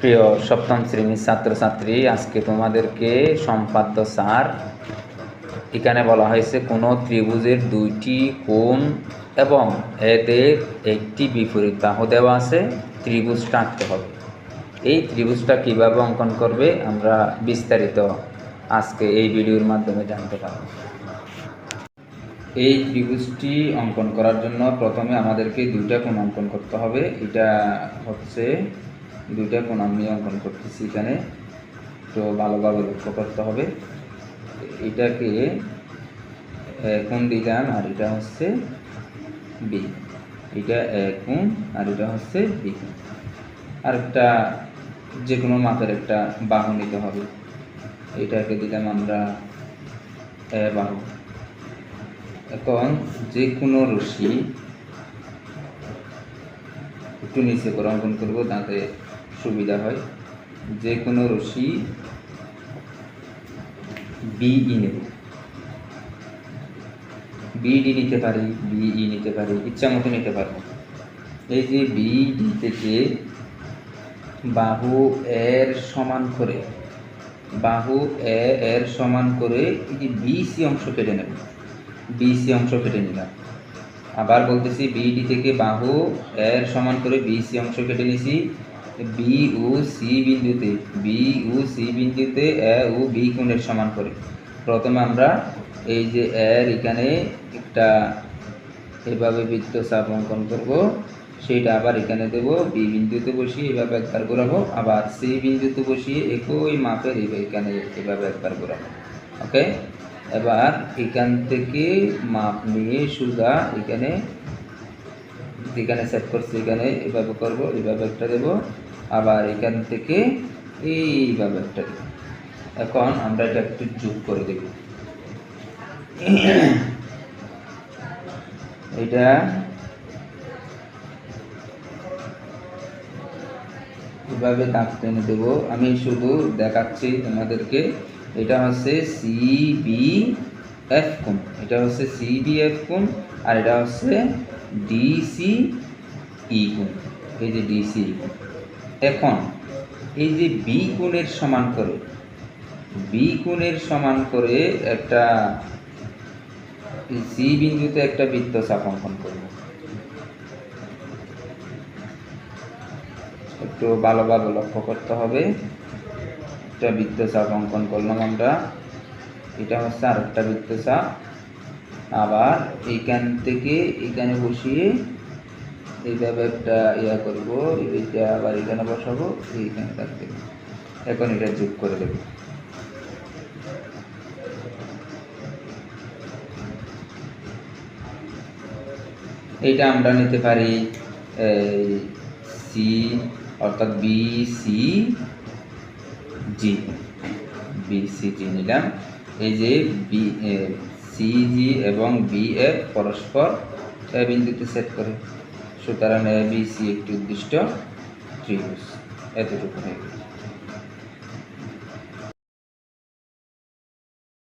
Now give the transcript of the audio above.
প্রিয় সপ্তম শ্রেণির ছাত্রছাত্রী, আজকে তোমাদেরকে সম্পাদ্য সার এখানে বলা হয়েছে কোনো ত্রিভুজের দুইটি কোণ এবং এদের একটি বিপরীত বাহু দেওয়া আছে ত্রিভুজটা আঁকতে হবে। এই ত্রিভুজটা কীভাবে অঙ্কন করবে আমরা বিস্তারিত আজকে এই ভিডিওর মাধ্যমে জানতে পারব। এই ত্রিভুজটি অঙ্কন করার জন্য প্রথমে আমাদেরকে দুইটা কোণ অঙ্কন করতে হবে। এটা হচ্ছে দুইটা কোণ আমি অঙ্কন করতেছি এখানে। তো ভালোভাবে লক্ষ্য করতে হবে। এটাকে কোণ দিলাম আর এটা হচ্ছে বি এটা কোণ আর এটা হচ্ছে বি আর একটা যে কোনো মাপের একটা বাহু নিতে হবে। এটাকে দিলাম আমরা এ বাহু। এখন যে কোনো রশি একটু নিচে করে অঙ্কন করব তাতে সুবিধা হয়। যে কোনো রশি বিই নেব। বিডি নিতে পারি বিই নিতে পারি, ইচ্ছা মতো নিতে পারব। এই যে বিডি থেকে বাহু এর সমান করে, বাহু এ এর সমান করে এই যে বিসি অংশ কেটে নেব। বিসি অংশ কেটে নিলাম। আবার বলতেছি বিডি থেকে বাহু এর সমান করে বিসি অংশ কেটে নিছি। বি ও সি বিন্দুতে বি ও সি বিন্দুতে এ ও বি কোণের সমান করে। প্রথমে আমরা এই যে এর এখানে একটা এভাবে বৃত্ত চাপ অঙ্কন করব সেইটা আবার এখানে দেব। বি বিন্দুতে বসিয়ে এভাবে একবার ঘোরাবো। আবার সি বিন্দুতে বসিয়ে একই মাপের এখানে এভাবে একবার ঘোরাবো। ওকে এবার এখান থেকে মাপ নিয়ে সুদা এখানে, যেখানে সেট করছি এখানে এভাবে করব, এভাবে একটা দেব। আবার এখান থেকে এইভাবে একটা দেব এখন আমরা এটা একটু যোগ করে দেব এটা এভাবে দাগ টেনে দেব। আমি শুধু দেখাচ্ছি তোমাদেরকে, এটা হচ্ছে সি বি এফ কোণ। এটা হচ্ছে সি বি এফ কোণ আর এটা হচ্ছে ডিসি ই কোণ। এই যে ডিসি ই কোণ। এখন এই যে বি কোণের সমান করে বি কোণের সমান করে একটা সি বিন্দুতে একটা বৃত্ত অঙ্কন করব। একটু ভালোভাবে লক্ষ্য করতে হবে। একটা বৃত্তচাপ অঙ্কন করলাম আমরা। এটা হচ্ছে আর একটা বৃত্তচাপ আবার এইখান থেকে এখানে বসিয়ে এইভাবে একটা ইয়া করব, এইটা আবার এখানে বসাবো, এইখানে থাকবে। এখন এটা যোগ করে দেব। এইটা আমরা নিতে পারি সি অর্থাৎ B C G B C G নিলাম। এই যে বি সি জি এবং বি এফ পরস্পর বিন্দুতে সেট করে। সুতরাং এ বি সি একটি উদ্দিষ্ট ত্রিভুজ। এতটুকু হয়ে গেল